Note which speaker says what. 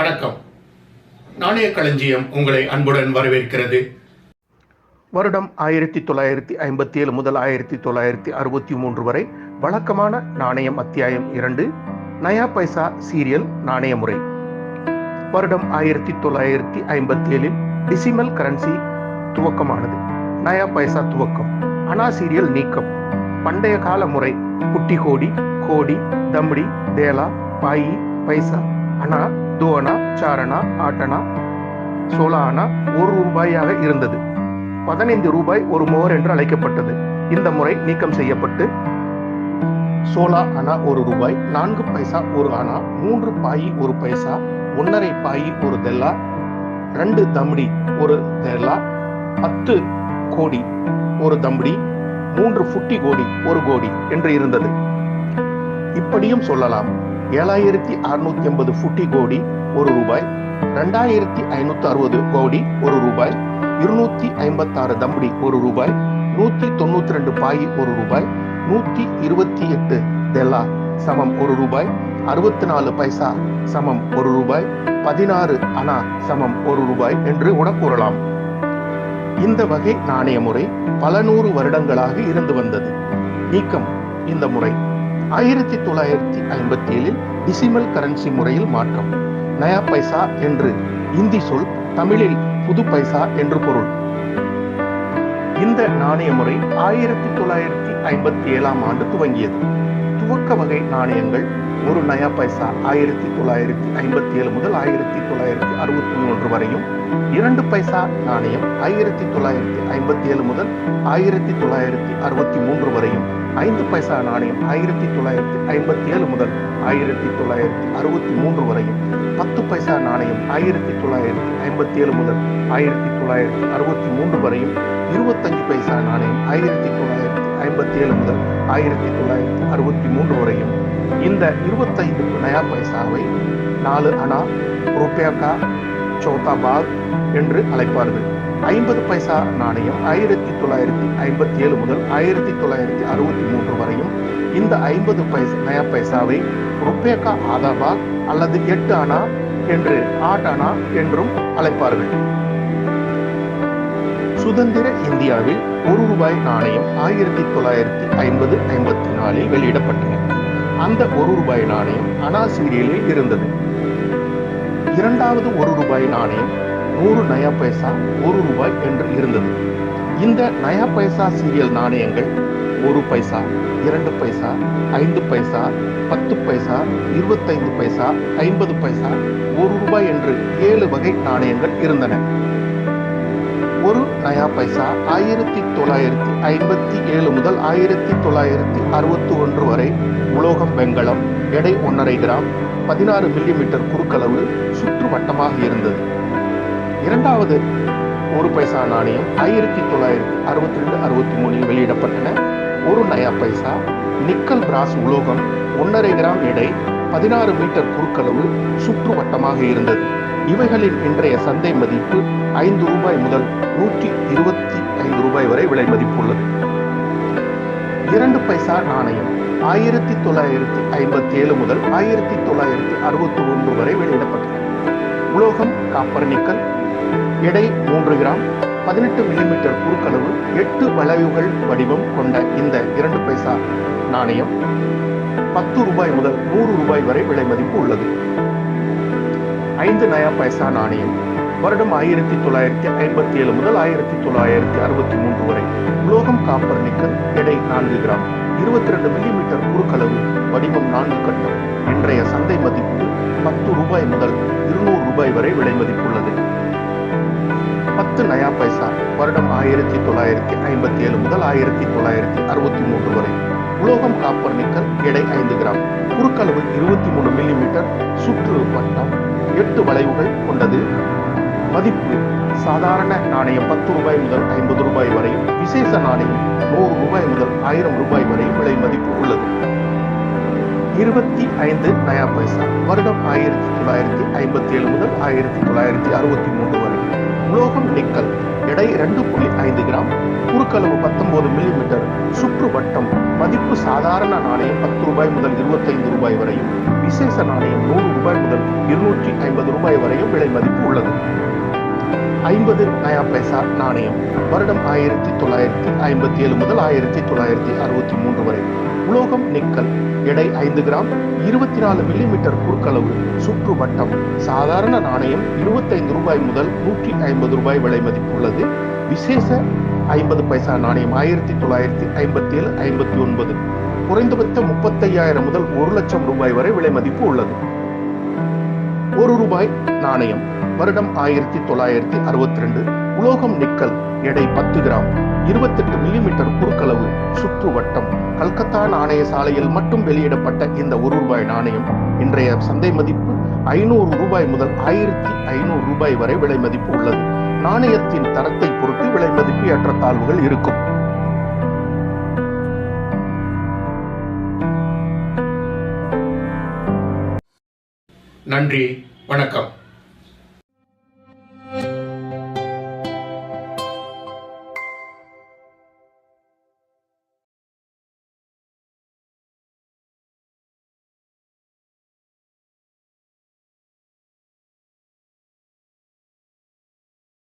Speaker 1: வணக்கம். நாணய களஞ்சியம் உங்களை அன்புடன் வரவேற்கிறது.
Speaker 2: வருடம் ஆயிரத்தி தொள்ளாயிரத்தி ஐம்பத்தி ஏழு முதல் ஆயிரத்தி தொள்ளாயிரத்தி அறுபத்தி மூன்று வரை வழக்கமான நாணயம் அத்தியாயம் இரண்டு நயா பைசா சீரியல் நாணய முறை. வருடம் ஆயிரத்தி தொள்ளாயிரத்தி ஐம்பத்தி ஏழில் டிசிமல் கரன்சி துவக்கமானது. நயா பைசா துவக்கம் அனா சீரியல் நீக்கம். பண்டைய கால முறை குட்டி கோடி கோடி தம்படி தேலா பாயி பைசா அனா துவனா சாரணா ஆட்டனா சோலா அனா ஒரு ரூபாயாக இருந்தது. பதினைந்து ரூபாய் ஒரு மோர் என்று அழைக்கப்பட்டது. இந்த முறை நீக்கம் செய்யப்பட்டு சோலா அணா ஒரு ரூபாய் நான்கு பைசா ஒரு அணா மூன்று பாயி ஒரு பைசா ஒன்னரை பாயி ஒரு தெல்லா ரெண்டு தம்படி ஒரு தெல்லா பத்து கோடி ஒரு தம்படி மூன்று ஃபுட்டி கோடி ஒரு கோடி என்று இருந்தது. இப்படியும் சொல்லலாம். ஏழாயிரத்தி அறுநூத்தி எண்பது புட்டி கோடி ஒரு ரூபாய் ரெண்டாயிரத்தி ஐநூத்தி அறுபது கோடி ஒரு ரூபாய் இருநூத்தி ஐம்பத்தாறு தம்படி ஒரு ரூபாய் நூத்தி தொண்ணூத்தி ரெண்டு பாயி ஒரு ரூபாய் நூத்தி இருபத்தி எட்டு தெல்லா சமம் ஒரு ரூபாய் அறுபத்தி நாலு பைசா சமம் ஒரு ரூபாய் பதினாறு அணா சமம் ஒரு ரூபாய் என்று கூட கூறலாம் இந்த வகை நாணய முறை பல நூறு வருடங்களாக இருந்து வந்தது. நீக்கம் இந்த முறை. ஆயிரத்தி தொள்ளாயிரத்தி ஐம்பத்தி ஏழில் டிசிமல் கரன்சி முறையில் மாற்றம். நயா பைசா என்று இந்தி சொல் தமிழில் புது பைசா என்று பொருள். இந்த நாணய முறை ஆயிரத்தி தொள்ளாயிரத்தி ஐம்பத்தி ஏழாம் ஆண்டு துவங்கியது. துவக்க வகை நாணயங்கள் ஒரு நயா பைசா ஆயிரத்தி தொள்ளாயிரத்தி ஐம்பத்தி ஏழு முதல் ஆயிரத்தி தொள்ளாயிரத்தி அறுபத்தி மூன்று வரையும் இரண்டு பைசா நாணயம் ஆயிரத்தி தொள்ளாயிரத்தி ஐம்பத்தி ஏழு முதல் ஆயிரத்தி தொள்ளாயிரத்தி அறுபத்தி மூன்று வரையும். ஐந்து பைசா நாணயம் ஆயிரத்தி தொள்ளாயிரத்தி ஐம்பத்தி ஏழு முதல் ஆயிரத்தி தொள்ளாயிரத்தி அறுபத்தி மூன்று வரையும். பத்து பைசா நாணயம் ஆயிரத்தி தொள்ளாயிரத்தி ஐம்பத்தி ஏழு முதல் ஆயிரத்தி தொள்ளாயிரத்தி அறுபத்தி மூன்று வரையும். இருபத்தஞ்சு பைசா நாணயம் ஆயிரத்தி தொள்ளாயிரத்தி ஐம்பத்தி ஏழு முதல் ஆயிரத்தி தொள்ளாயிரத்தி அறுபத்தி மூன்று வரையும். இந்த இருபத்தைந்து நயா பைசாவை நாலு அணா ருப்பேக்கா சோத்தா பாத் என்று அழைப்பார்கள். ஐம்பது பைசா நாணயம் ஆயிரத்தி தொள்ளாயிரத்தி ஐம்பத்தி ஏழு முதல் ஆயிரத்தி தொள்ளாயிரத்தி அறுபத்தி மூன்று வரையும் இந்த ஐம்பது பைசா நயா பைசாவை ருப்பேக்கா ஆதாபாக் அல்லது எட்டு அணா என்று ஆட் அணா என்றும் அழைப்பார்கள். சுதந்திர இந்தியாவில் ஒரு ரூபாய் நாணயம் ஆயிரத்தி தொள்ளாயிரத்தி ஐம்பது ஐம்பத்தி நாலில் வெளியிடப்பட்டன. அந்த ஒரு ரூபாய் நாணயம் அனா சீரியலில் இருந்தது. இரண்டாவது ஒரு ரூபாய் நாணயம் நூறு நயா பைசா ஒரு ரூபாய் என்று இருந்தது. இந்த நயா பைசா சீரியல் நாணயங்கள் ஒரு பைசா இரண்டு பைசா ஐந்து பைசா பத்து பைசா இருபத்தைந்து பைசா ஐம்பது பைசா ஒரு ரூபாய் என்று ஏழு வகை நாணயங்கள் இருந்தன. ஒரு நயா பைசா ஆயிரத்தி தொள்ளாயிரத்தி ஐம்பத்தி ஏழு முதல் ஆயிரத்தி தொள்ளாயிரத்தி அறுபத்தி ஒன்று வரை உலோகம் வெங்கலம் எடை ஒன்றரை கிராம் பதினாறு மில்லிமீட்டர் குறுக்களவு சுற்று வட்டமாக இருந்தது. இரண்டாவது ஒரு பைசா நாணயம் ஆயிரத்தி தொள்ளாயிரத்தி அறுபத்தி ரெண்டு அறுபத்தி மூணில் வெளியிடப்பட்டன. ஒரு நயா பைசா நிக்கல் பிராஸ் உலோகம் ஒன்றரை கிராம் எடை பதினாறு மீட்டர் குறுக்களவு சுற்று வட்டமாக இருந்தது. இவைகளின் இன்றைய சந்தை மதிப்பு ஐந்து ரூபாய் முதல் நூற்றி இருபத்தி ஐந்து ரூபாய் வரை விலை மதிப்புள்ளது. இரண்டு பைசா நாணயம் ஆயிரத்தி தொள்ளாயிரத்தி ஐம்பத்தி ஏழு முதல் ஆயிரத்தி தொள்ளாயிரத்தி அறுபத்தி ஒன்று வரை வெளியிடப்பட்டது. உலோகம் காப்பர் நிக்கல் எடை மூன்று கிராம் பதினெட்டு மில்லிமீட்டர் குறுக்களவு எட்டு வளைவுகள் வடிவம் கொண்ட இந்த இரண்டு பைசா நாணயம் பத்து ரூபாய் முதல் நூறு ரூபாய் வரை விலை மதிப்பு உள்ளது. ஐந்து நயா பைசா நாணயம் வருடம் ஆயிரத்தி தொள்ளாயிரத்தி ஐம்பத்தி ஏழு முதல் ஆயிரத்தி தொள்ளாயிரத்தி அறுபத்தி மூன்று வரை. உலோகம் காப்பர் நிக்கல் எடை நான்கு கிராம் இருபத்தி ரெண்டு மில்லிமீட்டர் குறுக்களவு வடிவம் நான்கு கட்டம். இன்றைய சந்தை மதிப்பு பத்து ரூபாய் முதல் இருநூறு ரூபாய் வரை விலை மதிப்புள்ளது நயா பைசா. வருடம் ஆயிரத்தி தொள்ளாயிரத்தி ஐம்பத்தி ஏழு முதல் ஆயிரத்தி தொள்ளாயிரத்தி அறுபத்தி மூன்று வரை. உலோகம் காப்பர் நிக்கல் எடை ஐந்து கிராம். குறுக்களவு இருபத்தி மூணு மில்லிமீட்டர். சுற்று வட்டம் எட்டு வளைவுகள் கொண்டது. மதிப்பு சாதாரண நாணயம் பத்து ரூபாய் முதல் ஐம்பது ரூபாய் வரை. விசேஷ நாணயம் நூறு ரூபாய் முதல் ஆயிரம் ரூபாய் வரை விலை மதிப்பு உள்ளது. இருபத்தி ஐந்து நயா பைசா. வருடம் ஆயிரத்தி தொள்ளாயிரத்தி ஐம்பத்தி ஏழு முதல் ஆயிரத்தி தொள்ளாயிரத்தி அறுபத்தி மூன்று வரை. உலோகம் நிக்கல் எடை ரெண்டு புள்ளி ஐந்து கிராம். குறுக்களவு பத்தொன்பது மில்லிமீட்டர் சுற்று வட்டம் மதிப்பு சாதாரண நாணயம் பத்து ரூபாய் முதல் இருபத்தைந்து ரூபாய் வரையும். விசேஷ நாணயம் நூறு ரூபாய் முதல் இருநூற்றி ஐம்பது ரூபாய் வரையும் விலை மதிப்பு உள்ளது. ஐம்பது நயா பைசா நாணயம். வருடம் ஆயிரத்தி தொள்ளாயிரத்தி ஐம்பத்தி ஏழு முதல் ஆயிரத்தி தொள்ளாயிரத்தி அறுபத்தி மூன்று வரை. உலோகம் நிக்கல் எடை ஐந்து கிராம் இருபத்தி நாலு மில்லிமீட்டர் குறுக்களவு சுற்று வட்டம். சாதாரண நாணயம் இருபத்தைந்து ரூபாய் முதல் நூற்றி ஐம்பது ரூபாய் விலை மதிப்பு உள்ளது விசேஷ ஐம்பது பைசா நாணயம் ஆயிரத்தி தொள்ளாயிரத்தி ஐம்பத்தி ஏழு ஐம்பத்தி ஒன்பது. குறைந்தபட்ச முப்பத்தையாயிரம் முதல் ஒரு லட்சம் ரூபாய் வரை விலை மதிப்பு உள்ளது. ஒரு ரூபாய் நாணயம். வருடம் ஆயிரத்தி தொள்ளாயிரத்தி அறுபத்தி ரெண்டு உலோகம் நிக்கல். எடை பத்து கிராம். இருபத்தெட்டு மில்லிமீட்டர் குறுக்களவு. சுற்று வட்டம். கல்கத்தா நாணய சாலையில் மட்டும் வெளியிடப்பட்ட இந்த ஒரு ரூபாய் நாணயம் இன்றைய சந்தை மதிப்பு ஐநூறு ரூபாய் முதல் ஆயிரத்தி ஐநூறு ரூபாய் வரை விலை மதிப்பு உள்ளது. நாணயத்தின் தரத்தை பொறுத்து விலை மதிப்பு ஏற்ற தாழ்வுகள் இருக்கும்.
Speaker 1: நன்றி. வணக்கம்.